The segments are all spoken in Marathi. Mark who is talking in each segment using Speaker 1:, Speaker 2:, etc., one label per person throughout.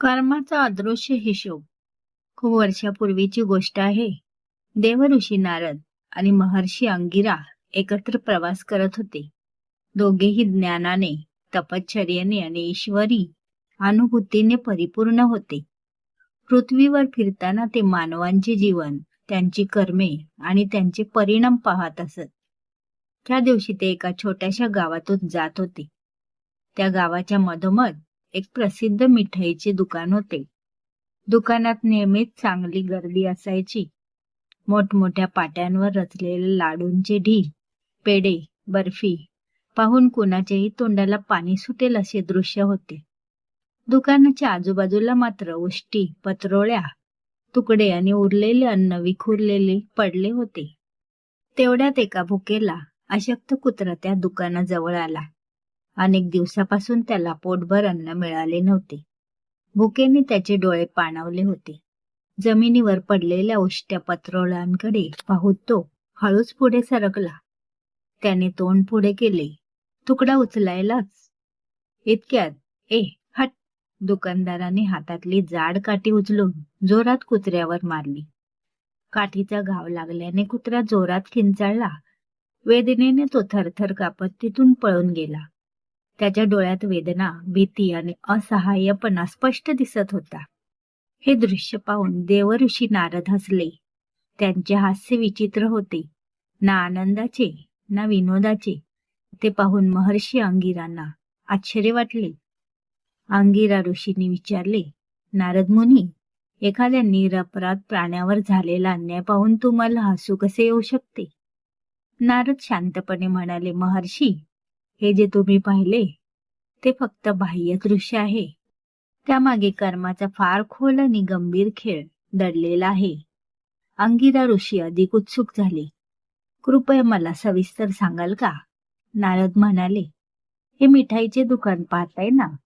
Speaker 1: कर्माचा अदृश्य हिशोब. खूप वर्षापूर्वीची गोष्ट आहे. देवऋषी नारद आणि महर्षी अंगिरा एकत्र प्रवास करत होते. दोघेही ज्ञानाने तपश्चर्याने आणि ईश्वरी अनुभूतीने परिपूर्ण होते. पृथ्वीवर फिरताना ते मानवांचे जीवन त्यांची कर्मे आणि त्यांचे परिणाम पाहत असत. त्या दिवशी ते एका छोट्याशा गावातून जात होते. त्या गावाच्या मधोमध एक प्रसिद्ध मिठाईचे दुकान होते. दुकानात नेहमीच चांगली गर्दी असायची. मोठमोठ्या पाट्यांवर रचलेले लाडूंचे ढी पेढे बर्फी पाहून कुणाच्याही तोंडाला पाणी सुटेल असे दृश्य होते. दुकानाच्या आजूबाजूला मात्र उष्टी पत्रोळ्या तुकडे आणि उरलेले अन्न विखुरलेले पडले होते. तेवढ्यात एका भुकेला अशक्त कुत्रा त्या दुकानाजवळ आला. अनेक दिवसापासून त्याला पोटभर अन्न मिळाले नव्हते. भुकेने त्याचे डोळे पाणावले होते. जमिनीवर पडलेल्या उष्ट्या पत्रोळांकडे पाहून तो हळूच पुढे सरकला. त्याने तोंड पुढे केले. तुकडा उचलायलाच. इतक्यात ए हट. दुकानदाराने हातातली जाड काठी उचलून जोरात कुत्र्यावर मारली. काठीचा घाव लागल्याने कुत्रा जोरात किंचाळला वेदनेने तो थरथर कापत तिथून पळून गेला. त्याच्या डोळ्यात वेदना भीती आणि असहाय्यपणा स्पष्ट दिसत होता. हे दृश्य पाहून देवऋषी नारद हसले. त्यांचे हास्य विचित्र होते. ना आनंदाचे ना विनोदाचे ते पाहून महर्षी अंगिरांना आश्चर्य वाटले. अंगिरा ऋषींनी विचारले नारद मुनी एखाद्या निरपराध प्राण्यावर झालेला अन्याय पाहून तुम्हाला हसू कसे येऊ शकते? नारद शांतपणे म्हणाले महर्षी हे जे तुम्ही पाहिले ते फक्त बाह्य दृश्य आहे. त्यामागे कर्माचा फार खोल आणि गंभीर खेळ दडलेला आहे. अंगिरा ऋषी अधिक उत्सुक झाले. कृपया मला सविस्तर सांगाल का? नारद म्हणाले. हे मिठाईचे दुकान पाहताय ना?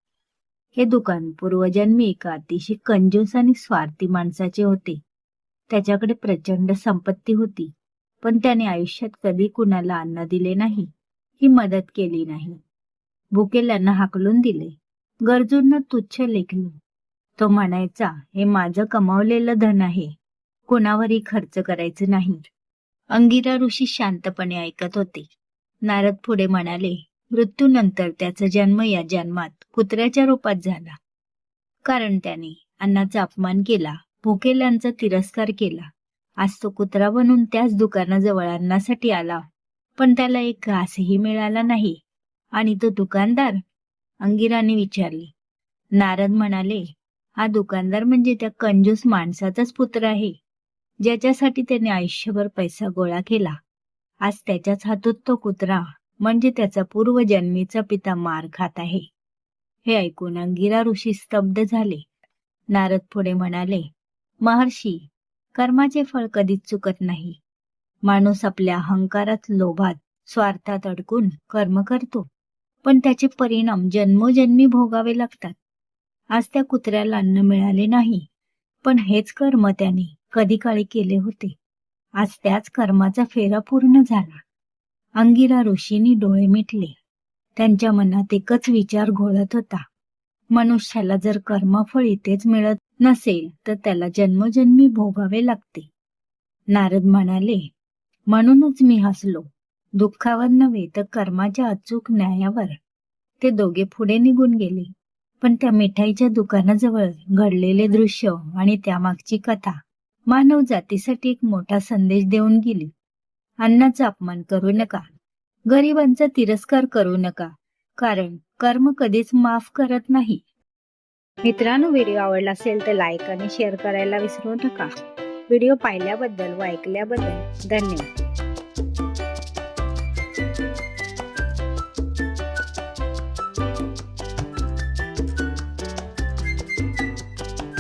Speaker 1: हे दुकान पूर्वजन्मी एका अतिशय कंजूस आणि स्वार्थी माणसाचे होते. त्याच्याकडे प्रचंड संपत्ती होती पण त्याने आयुष्यात कधी कुणाला अन्न दिले नाही. ही मदत केली नाही. भुकेल्यांना हाकलून दिले. गरजूंना तुच्छ लेखले. तो म्हणायचा हे माझं कमावलेलं धन आहे. कोणावरही खर्च करायचं नाही. अंगिरा ऋषी शांतपणे ऐकत होते. नारद पुढे म्हणाले मृत्यूनंतर त्याचा जन्म या जन्मात कुत्र्याच्या रूपात झाला. कारण त्याने अन्नाचा अपमान केला भुकेल्यांचा तिरस्कार केला. आज तो कुत्रा बनून त्याच दुकानाजवळ अन्नासाठी आला. पण त्याला एक घासही मिळाला नाही. आणि तो दुकानदार अंगिराने विचारले नारद म्हणाले हा दुकानदार म्हणजे त्या कंजूस माणसाचाच पुत्र आहे ज्याच्यासाठी त्याने आयुष्यभर पैसा गोळा केला. आज त्याच्याच हातूत तो कुत्रा म्हणजे त्याचा पूर्वजन्मीचा पिता मार खात आहे. हे ऐकून अंगिरा ऋषी स्तब्ध झाले. नारद पुढे म्हणाले महर्षी कर्माचे फळ कधीच चुकत नाही. माणूस आपल्या अहंकारात लोभात स्वार्थात अडकून कर्म करतो. पण त्याचे परिणाम जन्मोजन्मी भोगावे लागतात. आज त्या कुत्र्याला अन्न मिळाले नाही पण हेच कर्म त्याने कधी काळी केले होते. आज त्याच कर्माचा फेरा पूर्ण झाला. अंगिरा ऋषींनी डोळे मिटले. त्यांच्या मनात एकच विचार घोळत होता. मनुष्याला जर कर्मफळ इथेच मिळत नसेल तर त्याला जन्मोजन्मी भोगावे लागते. नारद म्हणाले म्हणूनच मी हसलो. दुःखावर नव्हे तर कर्माच्या अचूक न्यायावर. ते दोघे पुढे निघून गेले. पण त्या मिठाईच्या दुकानाजवळ घडलेले दृश्य आणि त्यामागची कथा मानव जातीसाठी एक मोठा संदेश देऊन गेली. अन्नाचा अपमान करू नका. गरिबांचा तिरस्कार करू नका. कारण कर्म कधीच माफ करत नाही. मित्रांनो व्हिडिओ आवडला असेल तर लाईक आणि शेअर करायला विसरू नका. व्हिडिओ पाहिल्याबद्दल व ऐकल्याबद्दल धन्यवाद.